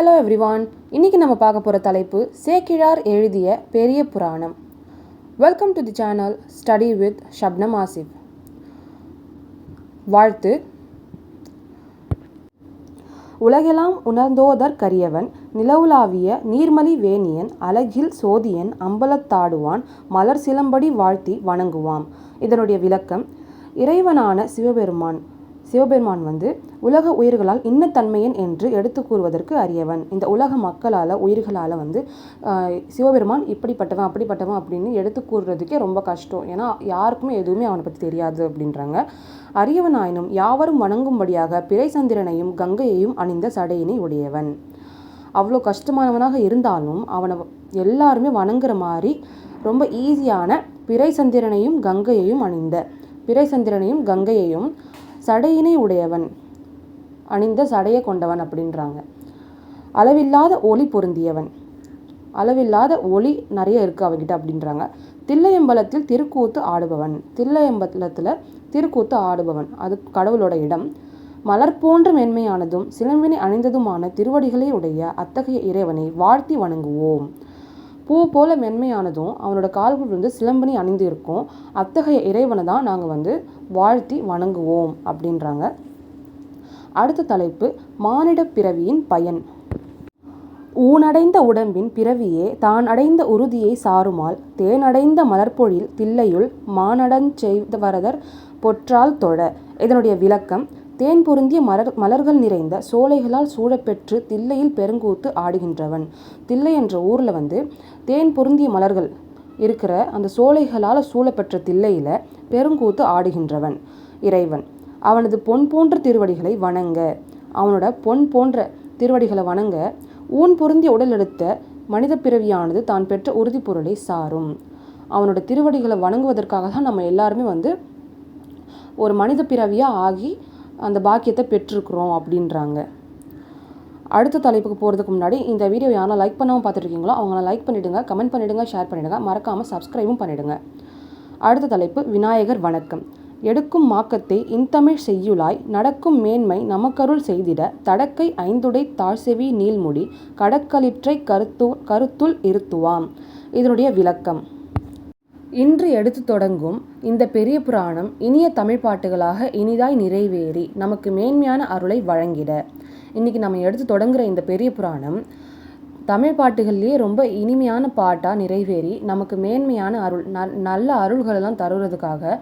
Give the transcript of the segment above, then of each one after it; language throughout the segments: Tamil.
ஹலோ எவ்ரிவான் இன்றைக்கி நம்ம பார்க்க போகிற தலைப்பு சேக்கிழார் எழுதிய Periya Puranam. Welcome to the channel study with Shabnam Asif வாழ்த்து. உலகெல்லாம் உணர்ந்தோதற்கரியவன் நிலவுலாவிய நீர்மலி வேணியன் அழகில் சோதியன் அம்பலத்தாடுவான் மலர் சிலம்படி வாழ்த்தி வணங்குவாம். இதனுடைய விளக்கம் இறைவனான சிவபெருமான் சிவபெருமான் வந்து உலக உயிர்களால் இன்னத்தன்மையன் என்று எடுத்து கூறுவதற்கு அரியவன். இந்த உலக மக்களால் உயிர்களால் வந்து சிவபெருமான் இப்படிப்பட்டவன் அப்படிப்பட்டவன் அப்படின்னு எடுத்து கூறுறதுக்கே ரொம்ப கஷ்டம். ஏன்னா யாருக்குமே எதுவுமே அவனை பற்றி தெரியாது அப்படின்றாங்க. அரியவனாயினும் யாவரும் வணங்கும்படியாக பிறை சந்திரனையும் கங்கையையும் அணிந்த சடையினை உடையவன். அவ்வளோ கஷ்டமானவனாக இருந்தாலும் அவனை எல்லாருமே வணங்குற மாதிரி ரொம்ப ஈஸியான பிறை சந்திரனையும் கங்கையையும் அணிந்த பிறை சந்திரனையும் கங்கையையும் சடையினை உடையவன். அணிந்த சடையை கொண்டவன் அப்படின்றாங்க. அளவில்லாத ஒளி பொருந்தியவன். அளவில்லாத ஒளி நிறைய இருக்குது அவகிட்ட அப்படின்றாங்க. தில்லையம்பலத்தில் திருக்கூத்து ஆடுபவன். தில்லையம்பலத்தில் திருக்கூத்து ஆடுபவன். அது கடவுளோட இடம். மலர் போன்ற மென்மையானதும் சிலம்பினை அணிந்ததுமான திருவடிகளை உடைய அத்தகைய இறைவனை வாழ்த்தி வணங்குவோம். பூ போல மென்மையானதும் அவனோட கால்கள் வந்து சிலம்பணி அணிந்து இருக்கும். அத்தகைய இறைவனை தான் நாங்கள் வந்து வாழ்த்தி வணங்குவோம் அப்படின்றாங்க. அடுத்த தலைப்பு மானிட பிறவியின் பயன். ஊனடைந்த உடம்பின் பிறவியே தான் அடைந்த உறுதியை சாருமால் தேனடைந்த மலர்பொழில் தில்லையுள் மானடஞ் செய்தவரதர் பொற்றால் தொழ. இதனுடைய விளக்கம் தேன் பொருந்திய மலர் மலர்கள் நிறைந்த சோலைகளால் சூழப்பெற்று தில்லையில் பெருங்கூத்து ஆடுகின்றவன். தில்லை என்ற ஊரில் வந்து தேன் பொருந்திய மலர்கள் இருக்கிற அந்த சோலைகளால் சூழப்பெற்ற தில்லையில் பெருங்கூத்து ஆடுகின்றவன் இறைவன். அவனது பொன் போன்ற திருவடிகளை வணங்க அவனோட பொன் போன்ற திருவடிகளை வணங்க ஊன் பொருந்திய உடல் எடுத்த மனித பிறவியானது தான் பெற்ற உறுதிப்பொருளை சாரும். அவனோட திருவடிகளை வணங்குவதற்காக தான் நம்ம எல்லாருமே வந்து ஒரு மனித பிறவியாக ஆகி அந்த பாக்கியத்தை பெற்றிருக்கிறோம் அப்படின்றாங்க. அடுத்த தலைப்புக்கு போகிறதுக்கு முன்னாடி இந்த வீடியோ யாரெல்லாம் லைக் பண்ணாமல் பார்த்துருக்கீங்களோ அவங்கள லைக் பண்ணிவிடுங்க கமெண்ட் பண்ணிவிடுங்க ஷேர் பண்ணிவிடுங்க மறக்காமல் சப்ஸ்கிரைபும் பண்ணிவிடுங்க அடுத்த தலைப்பு விநாயகர் வணக்கம். எடுக்கும் மாக்கத்தை இன்தமிழ் செய்யுளாய் நடக்கும் மேன்மை நமக்கருள் செய்திட தடக்கை ஐந்துடை தாழ்செவி நீள்முடி கடற்களிற்றை கருத்து கருத்துள் இருத்துவாம். இதனுடைய விளக்கம். இன்று எடுத்து தொடங்கும் இந்த பெரிய புராணம் இனிய தமிழ் பாட்டுகளாக இனிதாய் நிறைவேறி நமக்கு மேன்மையான அருளை வழங்கிட. இன்னைக்கு நம்ம எடுத்து தொடங்குற இந்த பெரிய புராணம் தமிழ் பாட்டுகள்லேயே ரொம்ப இனிமையான பாட்டாக நிறைவேறி நமக்கு மேன்மையான அருள் நல் நல்ல அருள்களெல்லாம் தருவதுக்காக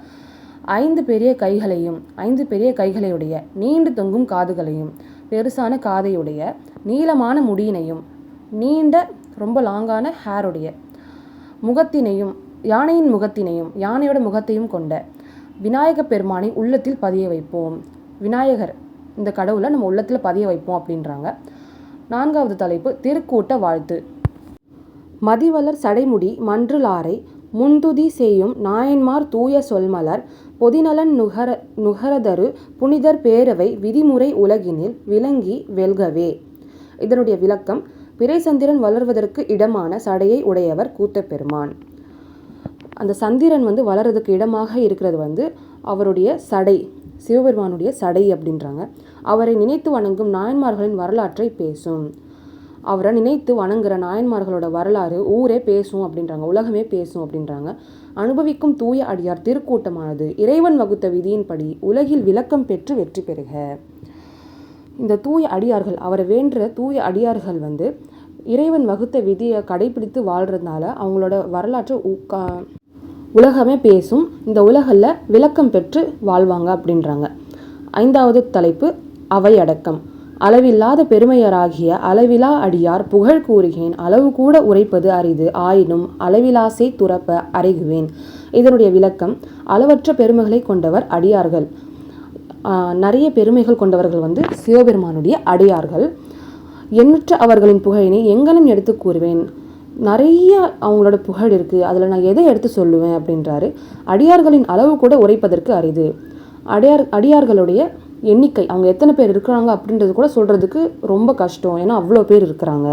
ஐந்து பெரிய கைகளையும் ஐந்து பெரிய கைகளையுடைய நீண்டு தொங்கும் காதுகளையும் பெருசான காதையுடைய நீளமான முடியினையும் நீண்ட ரொம்ப லாங்கான ஹேருடைய முகத்தினையும் யானையின் முகத்தினையும் யானையோட முகத்தையும் கொண்ட விநாயக பெருமானை உள்ளத்தில் பதிய வைப்போம். விநாயகர் இந்த கடவுளை நம்ம உள்ளத்தில் பதிய வைப்போம் அப்படின்றாங்க. நான்காவது தலைப்பு திருக்கூட்ட வாழ்த்து. மதிவளர் சடைமுடி மன்றுளாரை முன்துதி செய்யும் நாயன்மார் தூய சொல்மலர் பொதிநலன் நுகர நுகரதரு புனிதர் பேரவை விதிமுறை உலகினில் விளங்கி வெல்கவே. இதனுடைய விளக்கம் பிறைசந்திரன் வளர்வதற்கு இடமான சடையை உடையவர் கூத்தப்பெருமான் அந்த சந்திரன் வந்து வளர்றதுக்கு இடமாக இருக்கிறது வந்து அவருடைய சடை சிவபெருமானுடைய சடை அப்படின்றாங்க. அவரை நினைத்து வணங்கும் நாயன்மார்களின் வரலாற்றை பேசும். அவரை நினைத்து வணங்குற நாயன்மார்களோட வரலாறு ஊரே பேசும் அப்படின்றாங்க உலகமே பேசும் அப்படின்றாங்க. அனுபவிக்கும் தூய அடியார் திருக்கூட்டமானது இறைவன் வகுத்த விதியின்படி உலகில் விளக்கம் பெற்று வெற்றி பெறுக. இந்த தூய அடியார்கள் அவரை வேண்டுற தூய அடியார்கள் வந்து இறைவன் வகுத்த விதியை கடைபிடித்து வாழ்கிறதுனால அவங்களோட வரலாற்று ஊக்கா உலகமே பேசும் இந்த உலகில் விளக்கம் பெற்று வாழ்வாங்க அப்படின்றாங்க. ஐந்தாவது தலைப்பு அவை அடக்கம். அளவில்லாத பெருமையராகிய அளவிலா அடியார் புகழ் கூறுகேன் அளவு கூட உரைப்பது அரிது ஆயினும் அளவிலாசை துறப்ப அறைகுவேன். இதனுடைய விளக்கம் அளவற்ற பெருமைகளை கொண்டவர் அடியார்கள். ஆஹ் நிறைய பெருமைகள் கொண்டவர்கள் வந்து சிவபெருமானுடைய அடியார்கள். எண்ணற்ற அவர்களின் புகழினை எங்கனம் எடுத்து கூறுவேன். நிறைய அவங்களோட புகழ் இருக்குது அதில் நான் எதை எடுத்து சொல்லுவேன் அப்படின்றாரு. அடியார்களின் அளவு கூட உரைப்பதற்கு அரிது. அடியார் அடியார்களுடைய எண்ணிக்கை அவங்க எத்தனை பேர் இருக்கிறாங்க அப்படின்றது கூட சொல்கிறதுக்கு ரொம்ப கஷ்டம். ஏன்னா அவ்வளோ பேர் இருக்கிறாங்க.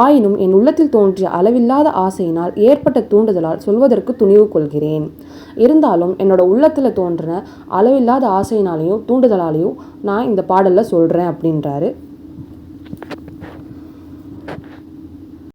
ஆயினும் என் உள்ளத்தில் தோன்றிய அளவில்லாத ஆசையினால் ஏற்பட்ட தூண்டுதலால் சொல்வதற்கு துணிவு கொள்கிறேன். இருந்தாலும் என்னோட உள்ளத்தில் தோன்றின அளவில்லாத ஆசையினாலையும் தூண்டுதலாலையும் நான் இந்த பாடலில் சொல்கிறேன் அப்படின்றாரு.